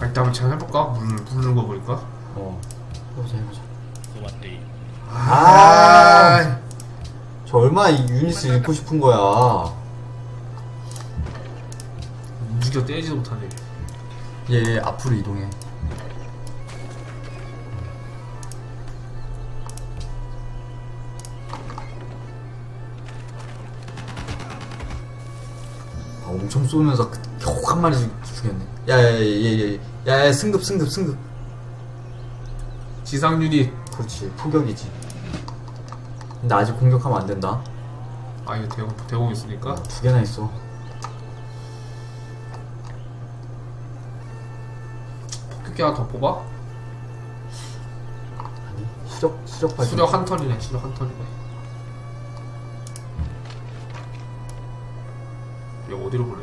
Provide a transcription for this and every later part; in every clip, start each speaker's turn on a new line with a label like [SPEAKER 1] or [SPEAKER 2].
[SPEAKER 1] 아, 이따 한번 제가 해볼까? 물, 부르는 거 보니까.
[SPEAKER 2] 어 해보자 해보자
[SPEAKER 3] สวัสดี
[SPEAKER 2] 아, 저 얼마나 이 유니스 읽고 싶은 거야
[SPEAKER 1] 움직여 떼지도 못하네.
[SPEAKER 2] 얘 앞으로 이동해 아, 엄청 쏘면서 겨우 한 마리 죽였네 야야야야야 승급 승급 승급
[SPEAKER 1] 지상 유닛.
[SPEAKER 2] 그렇지 포격이지 근데 아직 공격하면 안 된다
[SPEAKER 1] 아, 이거 대공, 대공 있으니까.
[SPEAKER 2] 어, 두 개나 있어
[SPEAKER 1] 폭격기 하나 더 뽑아?
[SPEAKER 2] 아니 수력 수력 발전
[SPEAKER 1] 수력 한 턴이네, 수력 한 턴이네. 얘 어디로 보내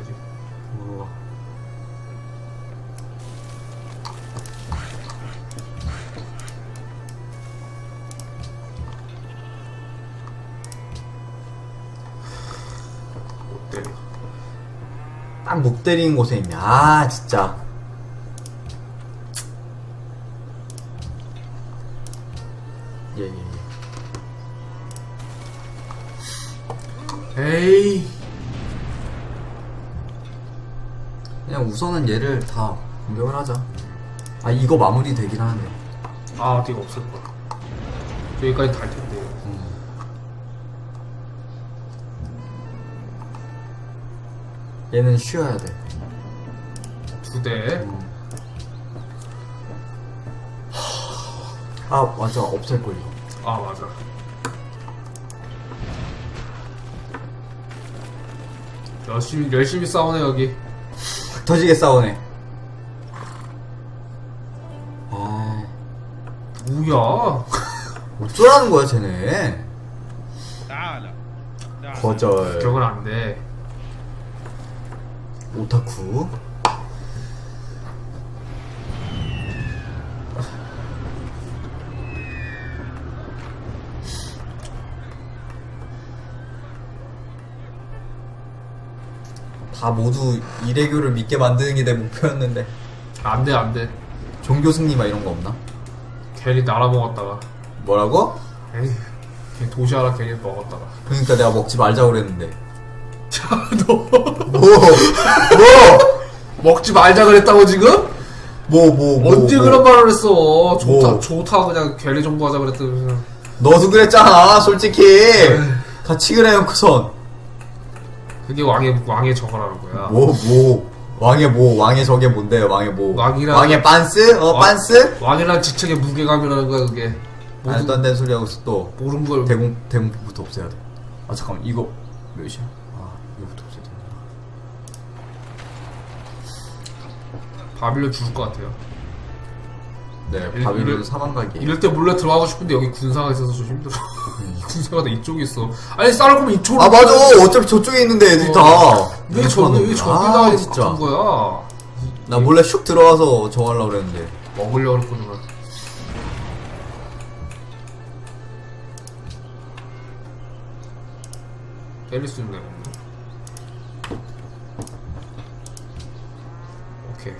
[SPEAKER 2] 때리는 곳에 있네. 아, 진짜. 예, 예, 예.
[SPEAKER 1] 에이.
[SPEAKER 2] 그냥 우선은 얘를 다 공격을 하자. 아, 이거 마무리 되긴 하는데.
[SPEAKER 1] 아, 뒤가 없을 거야. 여기까지 달 텐데.
[SPEAKER 2] 음. 얘는 쉬어야 돼.
[SPEAKER 1] 두 대. 음.
[SPEAKER 2] 아 맞아 없앨걸요.
[SPEAKER 1] 아 맞아. 열심히 열심히 싸우네 여기.
[SPEAKER 2] 터지게 싸우네. 아
[SPEAKER 1] 뭐야?
[SPEAKER 2] 어쩌라는 거야 쟤네. 거절.
[SPEAKER 1] 기억을 안 돼.
[SPEAKER 2] 오타쿠. 다 모두 이래교를 믿게 만드는 게 내 목표였는데
[SPEAKER 1] 안 돼, 안 돼.
[SPEAKER 2] 종교 승리 막 이런 거 없나?
[SPEAKER 1] 괜히 날아먹었다가.
[SPEAKER 2] 뭐라고?
[SPEAKER 1] 에이, 괜히 도시 하나 괜히 먹었다가.
[SPEAKER 2] 그러니까 내가 먹지 말자고 그랬는데
[SPEAKER 1] 야, 너.
[SPEAKER 2] 뭐? 뭐?
[SPEAKER 1] 먹지 말자 그랬다고 지금?
[SPEAKER 2] 뭐, 뭐, 뭐,
[SPEAKER 1] 언제
[SPEAKER 2] 뭐.
[SPEAKER 1] 그런 말을 했어? 좋다,
[SPEAKER 2] 뭐.
[SPEAKER 1] 좋다, 그냥 괴리 정보하자 그랬더니.
[SPEAKER 2] 너도 그랬잖아 솔직히 같이 그래 형크선
[SPEAKER 1] 그게 왕의, 왕의 저거라는 거야.
[SPEAKER 2] 뭐, 뭐. 왕의 뭐, 왕의 저게 뭔데요, 왕의 뭐.
[SPEAKER 1] 왕이랑-
[SPEAKER 2] 왕의 빤스? 어,
[SPEAKER 1] 왕-
[SPEAKER 2] 빤스?
[SPEAKER 1] 왕이란 직책의 무게감이라는 거야, 그게. 모든-
[SPEAKER 2] 말도 안 되는 소리 하고 있어, 또.
[SPEAKER 1] 모르는 걸.
[SPEAKER 2] 대공, 대공부터 없애야 돼. 아, 잠깐만, 이거, 몇이야? 아, 이거부터 없애야 돼.
[SPEAKER 1] 바빌로 죽을 것 같아요.
[SPEAKER 2] 네,
[SPEAKER 1] 일-
[SPEAKER 2] 바빌론
[SPEAKER 1] 이럴-
[SPEAKER 2] 사망각이.
[SPEAKER 1] 이럴 때 몰래 들어가고 싶은데 여기 군사가 있어서 좀 힘들어. 군사가 다 이쪽에 있어. 아니, 싸울 거면 이쪽으로.
[SPEAKER 2] 아, 맞아! 어차피 저쪽에 있는데, 애들이
[SPEAKER 1] 어.
[SPEAKER 2] 다.
[SPEAKER 1] 왜 저기, 왜 저기다
[SPEAKER 2] 아,
[SPEAKER 1] 아,
[SPEAKER 2] 진짜.
[SPEAKER 1] 붙은 거야?
[SPEAKER 2] 나 몰래 슉 들어와서 저거 하려고 그랬는데.
[SPEAKER 1] 먹으려고 그랬거든. 때릴 수 없네. 오케이.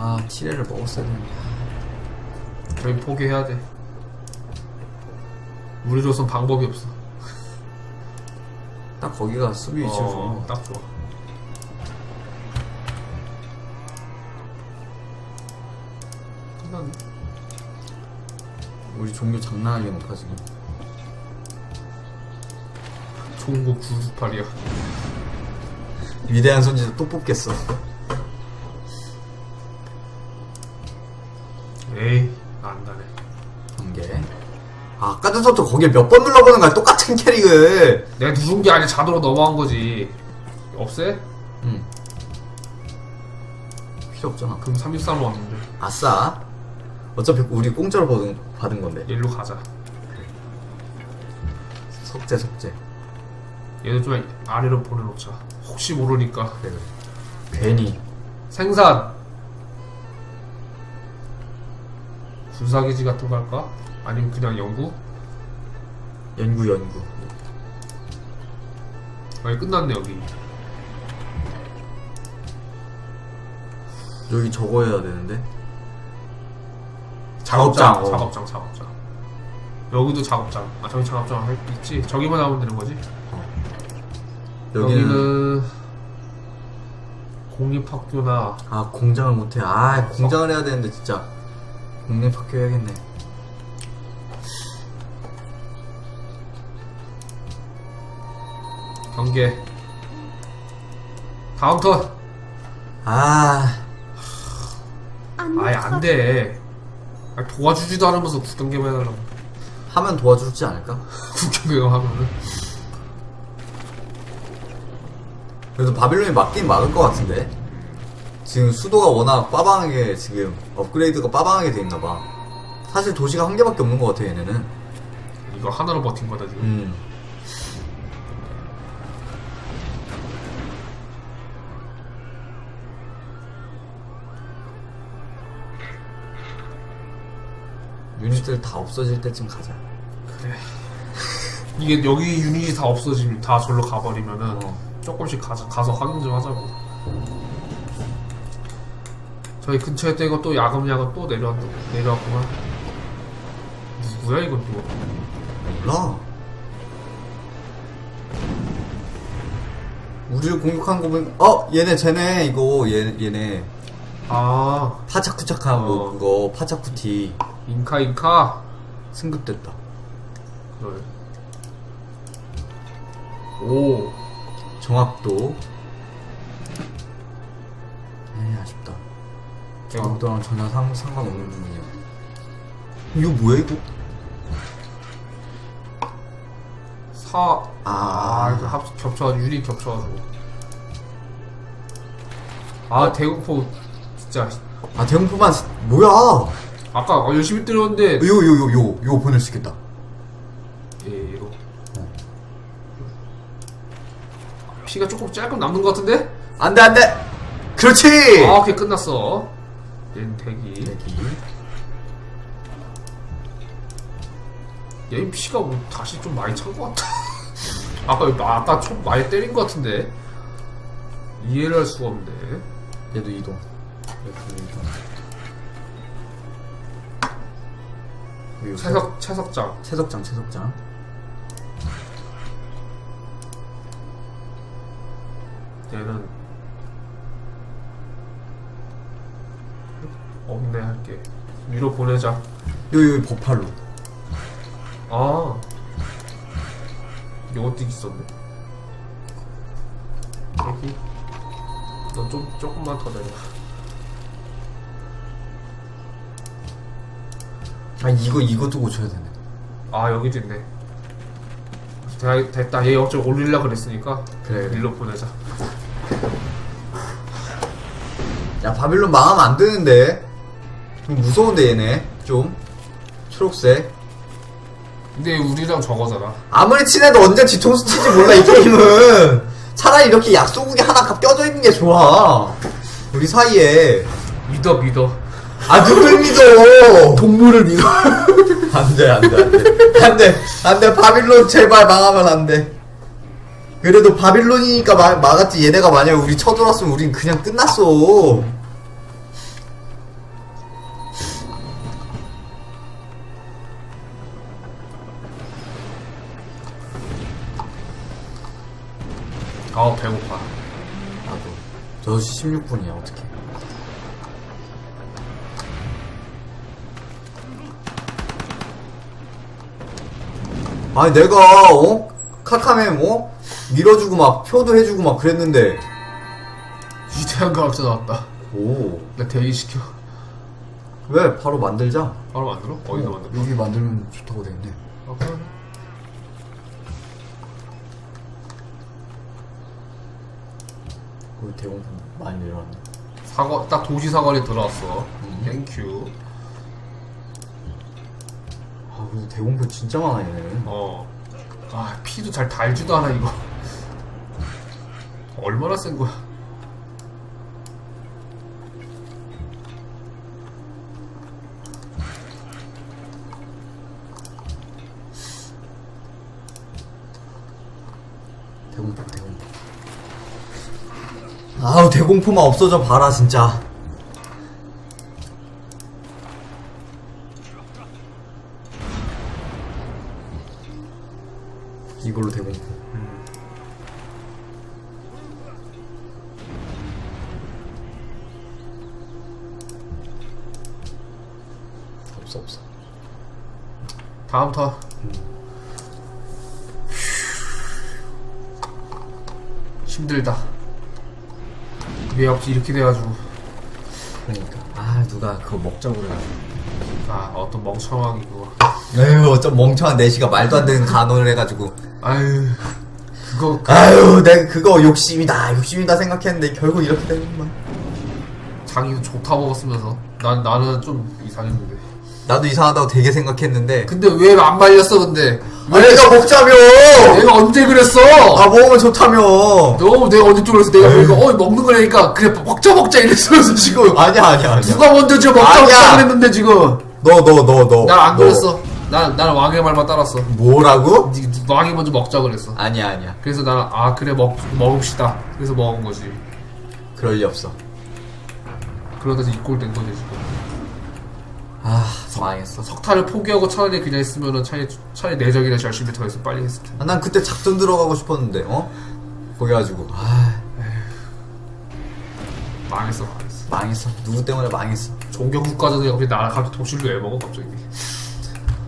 [SPEAKER 2] 아, 티레를 먹었어야 되는데.
[SPEAKER 1] 저희 포기해야 돼. 우리로선 방법이 없어.
[SPEAKER 2] 딱 거기가 수비 위치가 좋은
[SPEAKER 1] 어,
[SPEAKER 2] 거 같아.
[SPEAKER 1] 딱 좋아. 끝났네.
[SPEAKER 2] 우리 종교 장난하게 높아, 지금.
[SPEAKER 1] 종고 998이야.
[SPEAKER 2] 위대한 선지자 또 뽑겠어.
[SPEAKER 1] 에이, 안 다네.
[SPEAKER 2] 관계. 아, 아까 전부터 거기에 몇 번 눌러보는 거야. 똑같은 캐릭을.
[SPEAKER 1] 내가 누른 게 아니라 자동으로 넘어간 거지. 없애?
[SPEAKER 2] 응. 필요 없잖아.
[SPEAKER 1] 그럼 33로 왔는데.
[SPEAKER 2] 아싸. 어차피 우리 공짜로 받은, 받은 건데.
[SPEAKER 1] 얘로 가자.
[SPEAKER 2] 석재, 석재.
[SPEAKER 1] 얘를 좀 아래로 보내놓자. 혹시 모르니까.
[SPEAKER 2] 그래, 그래. 괜히.
[SPEAKER 1] 생산! 군사기지 같은 거 할까? 아니면 그냥 연구?
[SPEAKER 2] 연구, 연구.
[SPEAKER 1] 아니, 끝났네, 여기.
[SPEAKER 2] 여기 저거 해야 되는데.
[SPEAKER 1] 작업장,
[SPEAKER 2] 작업장, 어.
[SPEAKER 1] 작업장, 작업장. 여기도 작업장. 아, 저기 작업장 할수 있지? 저기만 하면 되는 거지?
[SPEAKER 2] 여기는,
[SPEAKER 1] 여기는 공립학교나
[SPEAKER 2] 아 공장을 못해. 아 공장을 해야 되는데 진짜 공립학교 해야겠네.
[SPEAKER 1] 경계. 다음 턴.
[SPEAKER 2] 아
[SPEAKER 1] 아예 안 돼. 아, 도와주지도 않으면서 국경계만 해달라고.
[SPEAKER 2] 하면 도와주지 않을까?
[SPEAKER 1] 국경계가 하면은.
[SPEAKER 2] 그래도 바빌론이 맞긴 막을 것 같은데. 지금 수도가 워낙 빠방하게 지금 업그레이드가 빠방하게 돼 있나 봐. 사실 도시가 한 개밖에 없는 것 같아 얘네는.
[SPEAKER 1] 이거 하나로 버틴 거다, 지금.
[SPEAKER 2] 음. 유닛들 다 없어질 때쯤 가자.
[SPEAKER 1] 그래. 이게 여기 유닛이 다 없어지면 다 절로 가버리면은
[SPEAKER 2] 어.
[SPEAKER 1] 조금씩 가서, 가서 확인 좀 하자고. 저희 근처에 또 이거 또 야금야금 또 내려왔, 내려왔구만. 누구야, 이건 또.
[SPEAKER 2] 몰라. 우리를 공격한 거 보니까 어 얘네 쟤네 이거 얘 얘네
[SPEAKER 1] 아,
[SPEAKER 2] 파차쿠차카 뭐
[SPEAKER 1] 어.
[SPEAKER 2] 그거 파차쿠티
[SPEAKER 1] 인카, 인카.
[SPEAKER 2] 승급됐다.
[SPEAKER 1] 그래. 오,
[SPEAKER 2] 정확도. 정확도랑 전혀 상, 상관없는 부분이야. 이거 뭐야 이거?
[SPEAKER 1] 사,
[SPEAKER 2] 아.
[SPEAKER 1] 아, 이거 합, 겹쳐가지고, 유닛 겹쳐가지고. 아, 대공포, 진짜.
[SPEAKER 2] 아 대형포만 스- 뭐야?
[SPEAKER 1] 아까 어, 열심히 때렸는데,
[SPEAKER 2] 요 요 요 요 요 보낼 수 있겠다.
[SPEAKER 1] 예, 이거. 피가 조금 짧게 남는 것 같은데?
[SPEAKER 2] 안돼 안돼. 그렇지.
[SPEAKER 1] 아, 오케이, 끝났어. 얘는 대기.
[SPEAKER 2] 여기.
[SPEAKER 1] 얘 피가 뭐 다시 좀 많이 찬 것 같다. 아까, 아까 좀 많이 때린 것 같은데? 이해를 할 수가 없네.
[SPEAKER 2] 얘도 이동. 얘도 이동.
[SPEAKER 1] 채석, 채석장.
[SPEAKER 2] 채석장 채석장.
[SPEAKER 1] 얘는 없네 할게 위로 보내자.
[SPEAKER 2] 여기 여기 버팔로.
[SPEAKER 1] 아. 이것도 있었네. 여기? 넌좀 조금만 더 내려
[SPEAKER 2] 아 이거 이것도 고쳐야 되네.
[SPEAKER 1] 아 여기도 있네. 다- 됐다. 얘 어차피 올리려 그랬으니까
[SPEAKER 2] 그래, 그래.
[SPEAKER 1] 일로 보내자.
[SPEAKER 2] 야 바빌론 망하면 안 되는데. 좀 무서운데 얘네 좀 초록색.
[SPEAKER 1] 근데 우리랑 저거잖아
[SPEAKER 2] 아무리 친해도 언제 뒤통수 치지 몰라 이 게임은. 차라리 이렇게 약소국이 하나 껴져 있는 게 좋아. 우리 사이에.
[SPEAKER 1] 믿어 믿어
[SPEAKER 2] 아 누굴 믿어? 동물을 믿어. 안돼 안돼 안돼 안돼 안돼 바빌론 제발 망하면 안돼. 그래도 바빌론이니까 마, 막았지 얘네가 만약 우리 쳐들어왔으면 우린 그냥 끝났어. 저 16분이야 어떻게? 아니 내가 어? 카카메 뭐? 밀어주고 막 표도 해주고 막 그랬는데.
[SPEAKER 1] 위대한 과학자 나왔다.
[SPEAKER 2] 오.
[SPEAKER 1] 나 대기시켜.
[SPEAKER 2] 왜? 바로 만들자.
[SPEAKER 1] 바로 만들어? 어디서 만들어?
[SPEAKER 2] 여기 만들면 좋다고 되겠네
[SPEAKER 1] 아, 그래.
[SPEAKER 2] 우리 대공품 많이 내려왔네
[SPEAKER 1] 사거 딱 도시 사거리 들어왔어.
[SPEAKER 2] 음.
[SPEAKER 1] 땡큐.
[SPEAKER 2] 아 그래도 대공품 진짜 많아 얘네
[SPEAKER 1] 어. 아 피도 잘 달지도 않아 이거. 얼마나 센 거야?
[SPEAKER 2] 공포만 없어져 봐라 진짜. 이걸로 대공포. 음. 없어 없어.
[SPEAKER 1] 다음부터. 힘들다. 왜 없지 이렇게 돼가지고
[SPEAKER 2] 그러니까 아 누가 그거 먹자고 그래가지고.
[SPEAKER 1] 아 어떤 멍청하기 그거.
[SPEAKER 2] 에휴 어쩜 멍청한 내시가 말도 안 되는 단어를 해가지고.
[SPEAKER 1] 아유 그거 그
[SPEAKER 2] 아유 내가 그거 욕심이다 욕심이다 생각했는데 결국 이렇게 되는구만.
[SPEAKER 1] 자기도 좋다 먹었으면서 난 나는 좀 이상했는데.
[SPEAKER 2] 나도 이상하다고 되게 생각했는데.
[SPEAKER 1] 근데 왜 안 말렸어 근데?
[SPEAKER 2] 아 내가 먹자며.
[SPEAKER 1] 내가 언제 그랬어?
[SPEAKER 2] 아 먹으면 좋다며.
[SPEAKER 1] 너 내가 언제 그랬어? 내가 보니까 어 먹는 거라니까 그래 먹자 먹자 이랬으면서 지금
[SPEAKER 2] 아니야 아니야 아니야.
[SPEAKER 1] 누가 먼저 저 먹자
[SPEAKER 2] 아니야.
[SPEAKER 1] 먹자 그랬는데 지금
[SPEAKER 2] 너 너 너 너.
[SPEAKER 1] 난 안
[SPEAKER 2] 너.
[SPEAKER 1] 그랬어. 난 나는 왕의 말만 따랐어.
[SPEAKER 2] 뭐라고?
[SPEAKER 1] 니- 왕이 먼저 먹자 그랬어.
[SPEAKER 2] 아니야 아니야.
[SPEAKER 1] 그래서 나는 아 그래 먹 먹읍시다. 그래서 먹은 거지.
[SPEAKER 2] 그럴 리 없어.
[SPEAKER 1] 그러다서 이꼴 된 거지 지금.
[SPEAKER 2] 아 망했어.
[SPEAKER 1] 석탄을 포기하고 차라리 그냥 했으면은 차라리 차라리 내적이나 열심히 더 해서 빨리 했을 텐데.
[SPEAKER 2] 아, 난 그때 작전 들어가고 싶었는데 어? 거기 가지고 아
[SPEAKER 1] 망했어 망했어.
[SPEAKER 2] 망했어. 누구 때문에 망했어.
[SPEAKER 1] 종교 국가전에 우리 나라 갑자기 독실로 왜 먹어 갑자기.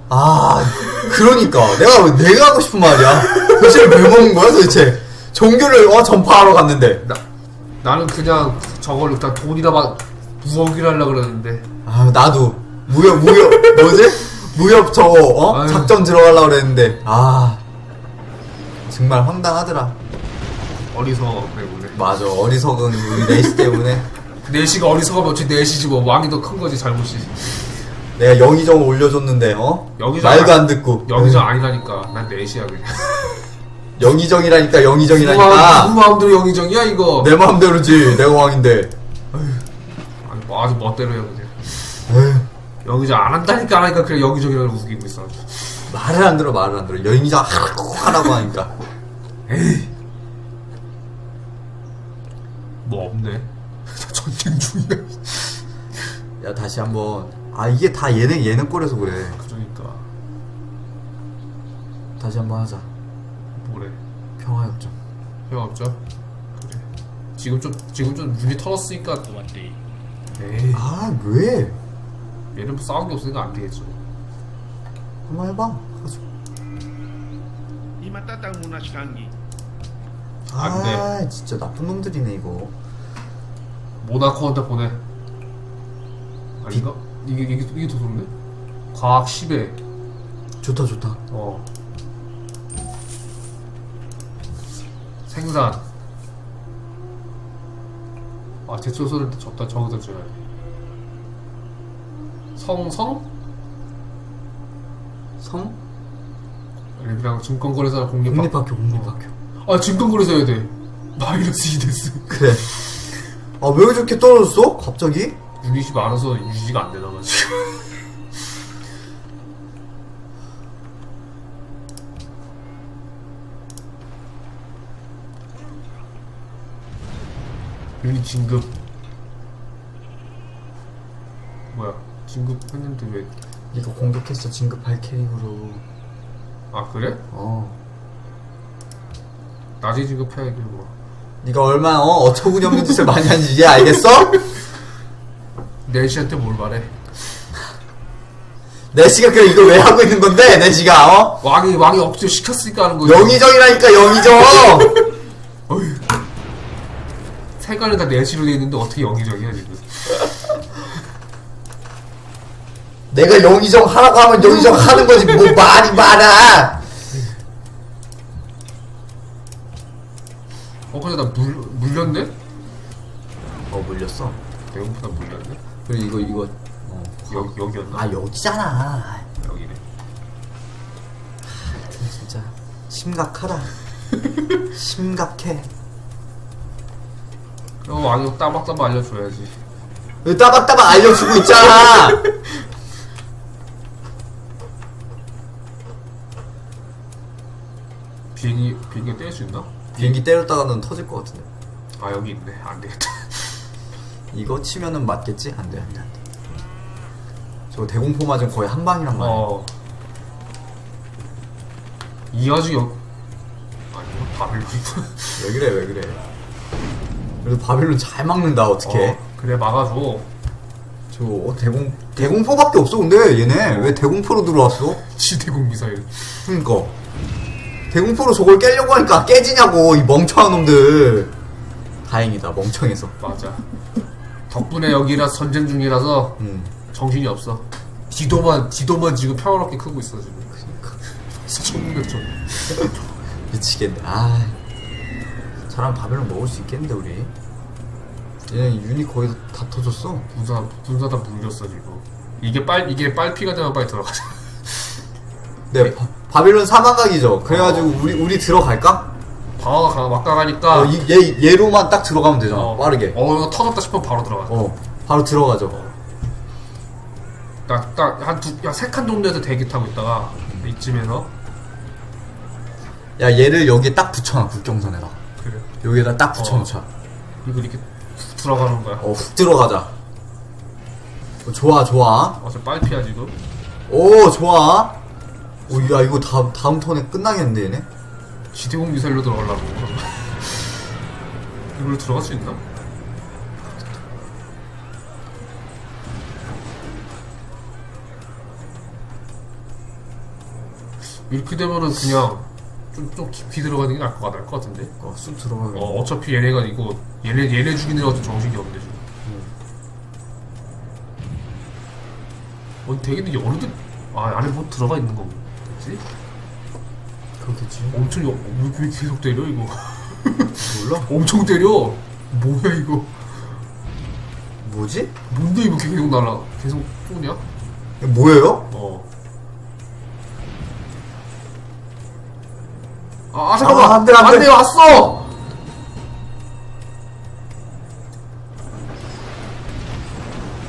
[SPEAKER 2] 아 그러니까 내가 왜- 내가 하고 싶은 말이야. 도대체 왜 먹는 거야 도대체? 종교를 어 전파하러 갔는데.
[SPEAKER 1] 나 나는 그냥 저걸로 일단 돈이나 막 무억이라 하려 그러는데
[SPEAKER 2] 아 나도 무협 무협 뭐지? 무협 저거 어?
[SPEAKER 1] 아유.
[SPEAKER 2] 작전 들어가려고 그랬는데 아 정말 황당하더라.
[SPEAKER 1] 어리석어 원래.
[SPEAKER 2] 맞아 어리석은 우리 레이스 때문에
[SPEAKER 1] 내시가 어리석으면 어찌 내시지 뭐 왕이 더 큰 거지 잘못이.
[SPEAKER 2] 내가 영의정을 올려줬는데 어?
[SPEAKER 1] 영의정
[SPEAKER 2] 말도 안 듣고
[SPEAKER 1] 영의정 아니라니까 난 내시야 그냥.
[SPEAKER 2] 영의정이라니까 영의정이라니까
[SPEAKER 1] 누구 마음대로 영의정이야 이거.
[SPEAKER 2] 내 마음대로지 내가 왕인데
[SPEAKER 1] 아니 뭐 아주 멋대로 해 그냥.
[SPEAKER 2] 에휴,
[SPEAKER 1] 영의정 안 한다니까 안 하니까 그냥 영의정이라고 우기고 있어.
[SPEAKER 2] 말을 안 들어 말을 안 들어 영의정 하라고 하라고 하니까
[SPEAKER 1] 에이. 뭐 없네. 전쟁 중이야.
[SPEAKER 2] 야 다시 한번 아 이게 다 얘네 얘네 꼴에서 그래
[SPEAKER 1] 그러니까
[SPEAKER 2] 다시 한번 하자
[SPEAKER 1] 뭐래.
[SPEAKER 2] 평화협정
[SPEAKER 1] 형 없죠? 그래. 지금 좀 지금 좀 눈이 털었으니까. 에이
[SPEAKER 2] 아 왜?
[SPEAKER 1] 얘는 뭐 싸운 게 없으니까 안 되겠죠.
[SPEAKER 2] 한번 해봐
[SPEAKER 3] si Kangi.
[SPEAKER 1] 안 돼.
[SPEAKER 2] 아 진짜 나쁜 놈들이네 이거
[SPEAKER 1] 모나코한테 보내. 아닌가? 이게 이게 이게 더 좋네. 과학 10에
[SPEAKER 2] 좋다 좋다
[SPEAKER 1] 어 생산. 아 제초소를 접다 저기다 줘야 돼. 성성?
[SPEAKER 2] 성?
[SPEAKER 1] 그냥 증권거래사 공립학.
[SPEAKER 2] 공립학교 공립학교
[SPEAKER 1] 아 증권거래사 해야 돼. 마이너스 2 됐어.
[SPEAKER 2] 그래 아 왜 이렇게 떨어졌어? 갑자기?
[SPEAKER 1] 유닛이 많아서 유지가 안 되나 봐 지금. 유닛 진급. 뭐야? 진급했는데 왜?
[SPEAKER 2] 이거 공격했어 진급할 캐릭으로
[SPEAKER 1] 아 그래?
[SPEAKER 2] 어
[SPEAKER 1] 낮에 진급해야지 뭐.
[SPEAKER 2] 네가 얼마나 어, 어처구니 없는 짓을 많이 하는지 이제 알겠어?
[SPEAKER 1] 내시한테 뭘 말해?
[SPEAKER 2] 내시가 그래 이걸 왜 하고 있는 건데 내시가 어?
[SPEAKER 1] 왕이 왕이 억지로 시켰으니까 하는 거지.
[SPEAKER 2] 영의정이라니까 영의정
[SPEAKER 1] 어휴. 세관이 다 내시로 돼 있는데 어떻게 영의정이야 지금?
[SPEAKER 2] 내가 영의정 하라고 하면 영의정 하는 거지 뭐 말이 많아
[SPEAKER 1] 어 근데 나 물 물렸네?
[SPEAKER 2] 어 물렸어
[SPEAKER 1] 대웅보다 물렸네?
[SPEAKER 2] 그래 이거 이거 어.
[SPEAKER 1] 여기 여기였나?
[SPEAKER 2] 아 여기잖아
[SPEAKER 1] 여기네.
[SPEAKER 2] 진짜 심각하다 심각해
[SPEAKER 1] 그럼 왕이 따박따박 알려줘야지.
[SPEAKER 2] 왜 따박따박 알려주고 있잖아
[SPEAKER 1] 비행기 뗄 수 있나?
[SPEAKER 2] 비행기 때렸다가는 터질 것 같은데
[SPEAKER 1] 아 여기 있네. 안 되겠다.
[SPEAKER 2] 이거 치면은 맞겠지? 안 돼 안 돼 안 돼 저거 대공포 맞으면 거의 한 방이란 말이야
[SPEAKER 1] 어. 이 와중에 여, 바빌론.
[SPEAKER 2] 왜 그래 왜 그래 그래도 바빌론 잘 막는다 어떻게
[SPEAKER 1] 어, 그래 막아줘.
[SPEAKER 2] 저 어, 대공 대공포밖에 없어 근데 얘네 왜 대공포로 들어왔어?
[SPEAKER 1] 시대공 미사일.
[SPEAKER 2] 그니까 대공포로 저걸 깨려고 하니까 깨지냐고 이 멍청한 놈들 다행이다 멍청해서
[SPEAKER 1] 맞아. 덕분에 여기라 전쟁 중이라서
[SPEAKER 2] 음.
[SPEAKER 1] 정신이 없어. 지도만 지도만 지금 평화롭게 크고 있어 지금. 천국했죠.
[SPEAKER 2] 미치겠네 아 저랑 바벨론 먹을 수 있겠는데 우리 얘네 유닛 거의 다 터졌어
[SPEAKER 1] 군사 군사단 물렸어 지금. 이게 빨 이게 빨피가 되면 빨리 들어가자.
[SPEAKER 2] 네 바, 바빌론 사망각이죠. 그래가지고 우리 우리 들어갈까?
[SPEAKER 1] 방어가 강 막강하니까.
[SPEAKER 2] 어, 이, 얘, 얘로만 딱 들어가면 되잖아.
[SPEAKER 1] 어,
[SPEAKER 2] 빠르게.
[SPEAKER 1] 어 이거 터졌다 싶으면 바로 들어가.
[SPEAKER 2] 어 바로 들어가죠.
[SPEAKER 1] 딱딱한두야세 칸 정도에서 대기 타고 있다가 이쯤에서.
[SPEAKER 2] 야 얘를 여기에 딱 붙여놔 국경선에다.
[SPEAKER 1] 그래.
[SPEAKER 2] 여기에다 딱 붙여놓자.
[SPEAKER 1] 이거 이렇게 툭 들어가는 거야.
[SPEAKER 2] 어 훅 들어가자. 어, 좋아 좋아.
[SPEAKER 1] 어제 빨피야 지금.
[SPEAKER 2] 오 좋아 오야 이거 다음 다음 턴에 끝나겠는데 얘네
[SPEAKER 1] 지대공 미사일로 들어가려고. 이걸로 들어갈 수 있나? 이렇게 되면은 그냥 좀, 좀 깊이 들어가는 게 나을 것, 나을 것 같은데?
[SPEAKER 2] 어 쑥 들어가
[SPEAKER 1] 어, 어차피 얘네가 이거, 얘네, 얘네 것도 정신이 없는데, 지금. 어, 되게 근데 어느덧, 아, 안에 뭐 들어가 있는 거 겠지?
[SPEAKER 2] 그렇겠지
[SPEAKER 1] 엄청, 여- 왜, 왜 계속 때려, 이거?
[SPEAKER 2] 몰라
[SPEAKER 1] 엄청 때려! 뭐야, 이거?
[SPEAKER 2] 뭐지?
[SPEAKER 1] 뭔데 이거 계속 날아? 계속 쏘냐?
[SPEAKER 2] 이거 뭐예요?
[SPEAKER 1] 어. 아, 아 잠깐만!
[SPEAKER 2] 아, 안 돼, 안 돼.
[SPEAKER 1] 왔어!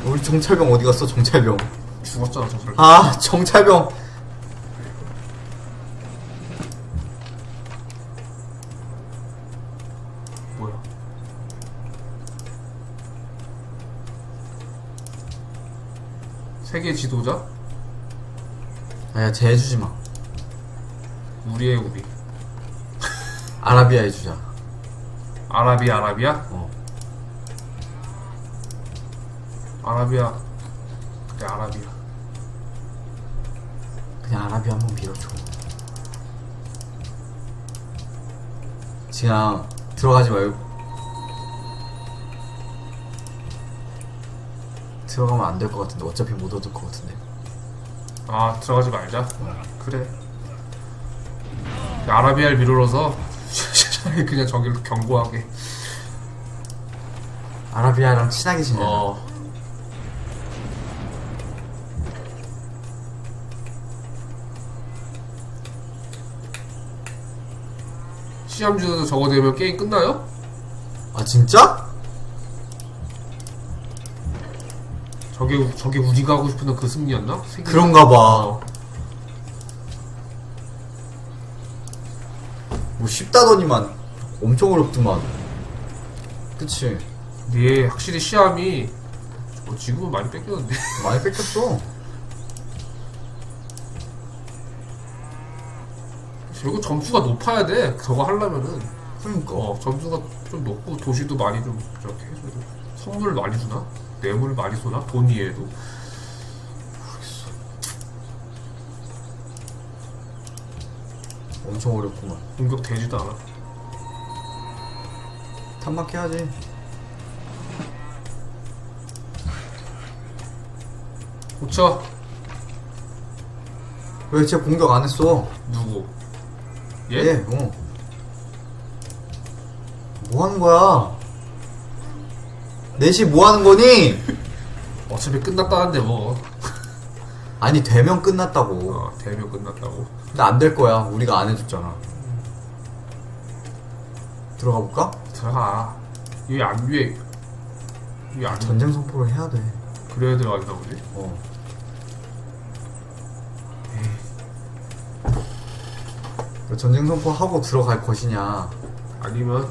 [SPEAKER 2] 우리 정찰병 어디 갔어 정찰병
[SPEAKER 1] 죽었잖아, 저 사람.
[SPEAKER 2] 아 정찰병
[SPEAKER 1] 뭐야? 세계 지도자?
[SPEAKER 2] 아야 쟤 해주지 마
[SPEAKER 1] 우리의 우리.
[SPEAKER 2] 아라비아 해주자
[SPEAKER 1] 아라비아, 아라비아?
[SPEAKER 2] 어
[SPEAKER 1] 아라비아. 그래, 아라비아.
[SPEAKER 2] 그냥 아라비아 한번 밀어줘 그냥 들어가지 말고 들어가면 안 될 것 같은데 어차피 못 얻을 것 같은데
[SPEAKER 1] 아, 들어가지 말자. 그래. 아라비아를 차라리 그냥 저기를 경고하게.
[SPEAKER 2] 아라비아랑 친하게 지내자
[SPEAKER 1] 어. 시험 주에서 저거 되면 게임 끝나요?
[SPEAKER 2] 아 진짜?
[SPEAKER 1] 저게 저게 우리가 하고 싶은 그 승리였나?
[SPEAKER 2] 그런가 봐. 뭐 쉽다더니만 엄청 어렵더만. 그치.
[SPEAKER 1] 네, 확실히 시험이 어, 지금은 많이 뺏겼는데.
[SPEAKER 2] 많이 뺏겼어.
[SPEAKER 1] 결국 점수가 높아야 돼. 저거 하려면은
[SPEAKER 2] 그러니까.
[SPEAKER 1] 어 점수가 좀 높고 도시도 많이 좀 저렇게 해줘야 돼. 선물을 많이 주나? 뇌물을 많이 쏘나? 돈 이외에도.
[SPEAKER 2] 엄청 어렵구만.
[SPEAKER 1] 공격 되지도 않아.
[SPEAKER 2] 탐막 해야지.
[SPEAKER 1] 고쳐.
[SPEAKER 2] 왜 쟤 공격 안 했어?
[SPEAKER 1] 누구? 얘?
[SPEAKER 2] 예, 어. 뭐 하는 거야? 넷이 뭐 하는 거니?
[SPEAKER 1] 어차피 끝났다는데 뭐.
[SPEAKER 2] 아니, 되면 끝났다고.
[SPEAKER 1] 어, 대면 끝났다고.
[SPEAKER 2] 근데 안 될 거야. 우리가 안 해줬잖아. 들어가 볼까?
[SPEAKER 1] 들어가. 이게 안 위에. 이게 안
[SPEAKER 2] 전쟁 선포를 해야 돼.
[SPEAKER 1] 그래야 들어가나 보지.
[SPEAKER 2] 어. 그 전쟁 선포 하고 들어갈 것이냐.
[SPEAKER 1] 아니면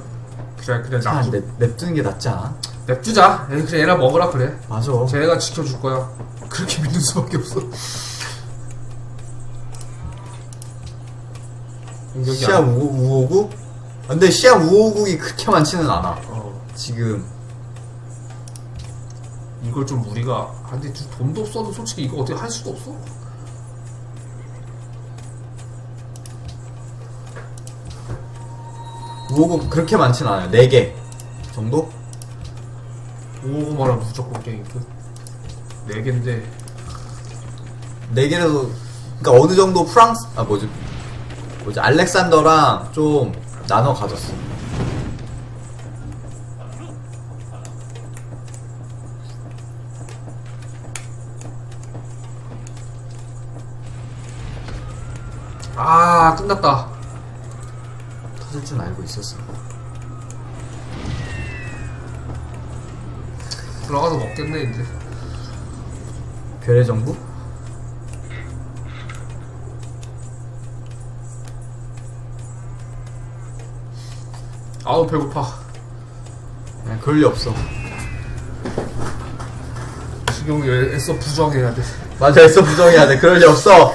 [SPEAKER 1] 그냥 그냥
[SPEAKER 2] 자,
[SPEAKER 1] 놔두.
[SPEAKER 2] 냅, 냅두는 게 낫지 않아?
[SPEAKER 1] 냅두자. 애 그냥 애랑 먹으라 그래.
[SPEAKER 2] 맞아.
[SPEAKER 1] 쟤가 지켜줄 거야. 그렇게 믿는 수밖에 없어. 공격이
[SPEAKER 2] 시야
[SPEAKER 1] 안,
[SPEAKER 2] 우, 우호구? 근데 시합 우호국이 그렇게 많지는 않아.
[SPEAKER 1] 어
[SPEAKER 2] 지금
[SPEAKER 1] 이걸 좀 우리가 아, 근데 좀 돈도 없어도 솔직히 이거 어떻게 할 수가 없어
[SPEAKER 2] 우호국 그렇게 많지는 않아요. 4개 정도?
[SPEAKER 1] 하면 무조건 게임 끝 4개인데
[SPEAKER 2] 4개라도 그러니까 어느 정도 프랑스 아 뭐지 뭐지 알렉산더랑 좀 나눠 가졌어.
[SPEAKER 1] 아 끝났다
[SPEAKER 2] 터질 줄 알고 있었어.
[SPEAKER 1] 들어가서 먹겠네 이제
[SPEAKER 2] 괴뢰 정부?
[SPEAKER 1] 아우 배고파
[SPEAKER 2] 네, 그럴 리 없어.
[SPEAKER 1] 지금 애써 부정해야 돼
[SPEAKER 2] 맞아, 애써 부정해야 돼. 그럴 리 없어.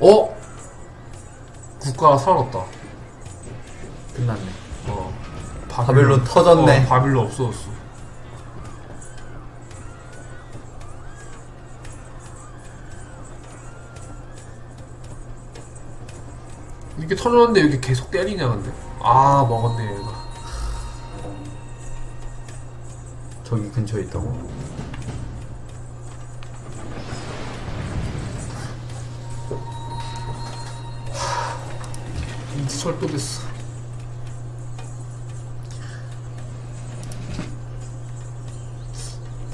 [SPEAKER 1] 어? 국가가 살았다
[SPEAKER 2] 끝났네.
[SPEAKER 1] 어
[SPEAKER 2] 바빌론 터졌네.
[SPEAKER 1] 어, 바빌론 없어졌어 이렇게 터졌는데 여기 계속 때리냐 근데? 아 먹었네 얘가.
[SPEAKER 2] 저기 근처에 있다고?
[SPEAKER 1] 이제 철도됐어.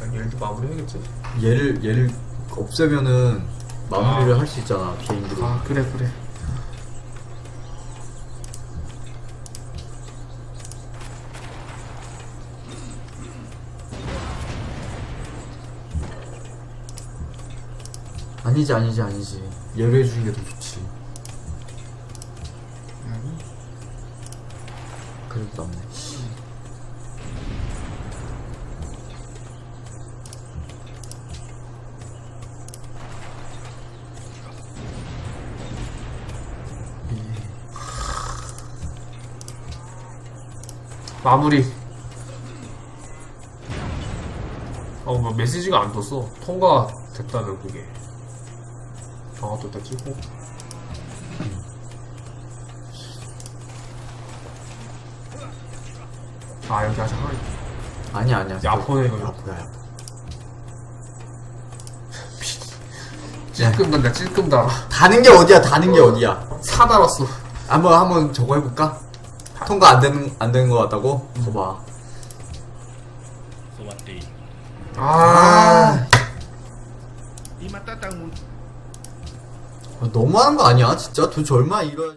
[SPEAKER 1] 난 얘도 마무리해야겠지.
[SPEAKER 2] 얘를, 얘를 없애면은 마무리를 할 수 있잖아, 개인들이.
[SPEAKER 1] 아 그래 그래
[SPEAKER 2] 아니지, 아니지, 아니지. 얘를 해주는 게 더 좋지. 그래도 남네. 씨.
[SPEAKER 1] 마무리 어, 뭐 메시지가 안 떴어. 통과 됐다는 그게. 아, 또 일단 찍고. 아, 여기 아직 하나 있다.
[SPEAKER 2] 아니야, 아니야.
[SPEAKER 1] 야포네, 이거.
[SPEAKER 2] 야포야, 야포.
[SPEAKER 1] 찔끔 단다, 찔끔 달아.
[SPEAKER 2] 다는 게 어디야, 다는 게 어디야.
[SPEAKER 1] 사 달았어.
[SPEAKER 2] 한번, 한번 저거 해볼까? 통과 안 되는, 안 되는 것 같다고? 봐봐.
[SPEAKER 3] สวัสดี
[SPEAKER 2] 아, 너무하는 거 아니야, 진짜? 도대체 얼마나 이거.